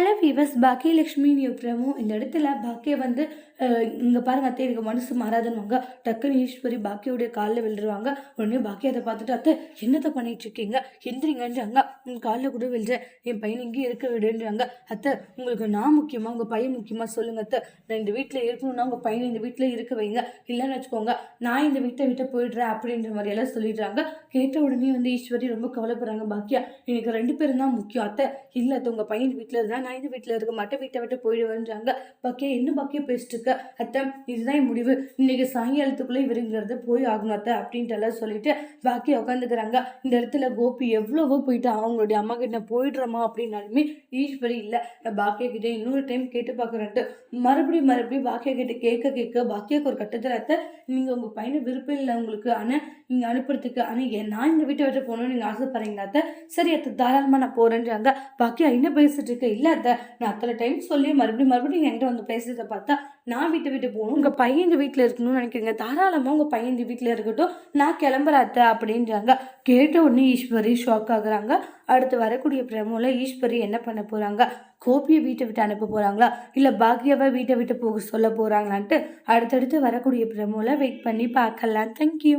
Hello viewers பாக்கியலட்சுமின்னு இருக்கிறமோ இந்த இடத்துல பாக்கிய வந்து இங்கே பாருங்க அத்தை எனக்கு மனசு மாறாதுன்னுவாங்க டக்குன்னு ஈஸ்வரி பாக்கியோடைய காலில் விழுருவாங்க உடனே பாக்கிய அதை பார்த்துட்டு அத்தை என்னத்தை பண்ணிட்டு இருக்கீங்க எந்திரிங்கன்றாங்க உன் காலில் கூட விழுறேன் என் பையன் இங்கேயும் இருக்க விடுன்றாங்க. அத்தை உங்களுக்கு நான் முக்கியமாக உங்கள் பையன் முக்கியமாக சொல்லுங்க அத்தை. நான் இந்த வீட்டில் இருக்கணும்னா உங்கள் பையனை இந்த வீட்டில் இருக்க வைங்க. இல்லைன்னு வச்சுக்கோங்க நான் இந்த வீட்டை விட்டு போயிடுறேன் அப்படின்ற மாதிரியெல்லாம் சொல்லிடுறாங்க. கேட்ட உடனே வந்து ஈஸ்வரி ரொம்ப கவலைப்படுறாங்க பாக்கியா. எனக்கு ரெண்டு பேரும் தான் முக்கியம் அத்தை. இல்லை அத்தை உங்கள் பையன் வீட்டில் இருந்தால் நான் இந்த வீட்டில் இருக்க மாட்டேன் வீட்டை விட்டு போயிடுவேன்றாங்க. பக்கியா என்ன பக்கியா பேசிட்டு இருக்க அத்தை இதுதான் என் முடிவு. இன்னைக்கு சாயங்காலத்துக்குள்ளே இவருங்கிறத போய் ஆகணும் அத்தை அப்படின்ட்டு எல்லாம் சொல்லிட்டு பாக்கியா உட்காந்துக்கிறாங்க இந்த இடத்துல கோபி எவ்வளவோ போயிட்டு அவங்களுடைய அம்மா கிட்ட போயிடுறோமா அப்படின்னாலுமே ஈஸ்வரி இல்லை. நான் பாக்கியா கிட்ட இன்னொரு டைம் கேட்டு பார்க்குறேன்ட்டு மறுபடியும் மறுபடியும் பாக்கியா கிட்ட கேட்க கேட்க பாக்கியாக்கு ஒரு கட்டத்தில் அத்தை நீங்கள் உங்கள் பையனை விருப்பம் இல்லை உங்களுக்கு. ஆனால் நீங்கள் அனுப்புறதுக்கு ஆனால் நான் இந்த வீட்டை விட்டு போகணும்னு நீங்கள் ஆசைப்படுறீங்களா அத்தை? சரி அத்தை தாராளமாக நான் போகிறேன்றாங்க பாக்கியா என்ன பேசிட்டு இருக்க இல்லை அத்தை நான் அத்தனை டைம் சொல்லி மறுபடியும் மறுபடியும் என்கிட்ட வந்து பேசுறத பார்த்தா நான் வீட்டை விட்டு போகணும் உங்கள் பையன் இந்த வீட்டில் இருக்கணும்னு நினைக்கிறீங்க. தாராளமாக உங்கள் பையன் இந்த வீட்டில் இருக்கட்டும். நான் கிளம்புறேன் அத்தை அப்படின்றாங்க. கேட்ட உடனே ஈஸ்வரி ஷாக் ஆகுறாங்க. அடுத்து வரக்கூடிய பிரமோவில் ஈஸ்வரி என்ன பண்ண போகிறாங்க கோபியை வீட்டை விட்டு அனுப்ப போகிறாங்களா இல்லை பாக்யாவை வீட்டை விட்டு போக சொல்ல போகிறாங்களான்ட்டு அடுத்தடுத்து வரக்கூடிய பிரமோவில் வெயிட் பண்ணி பார்க்கலாம். தேங்க்யூ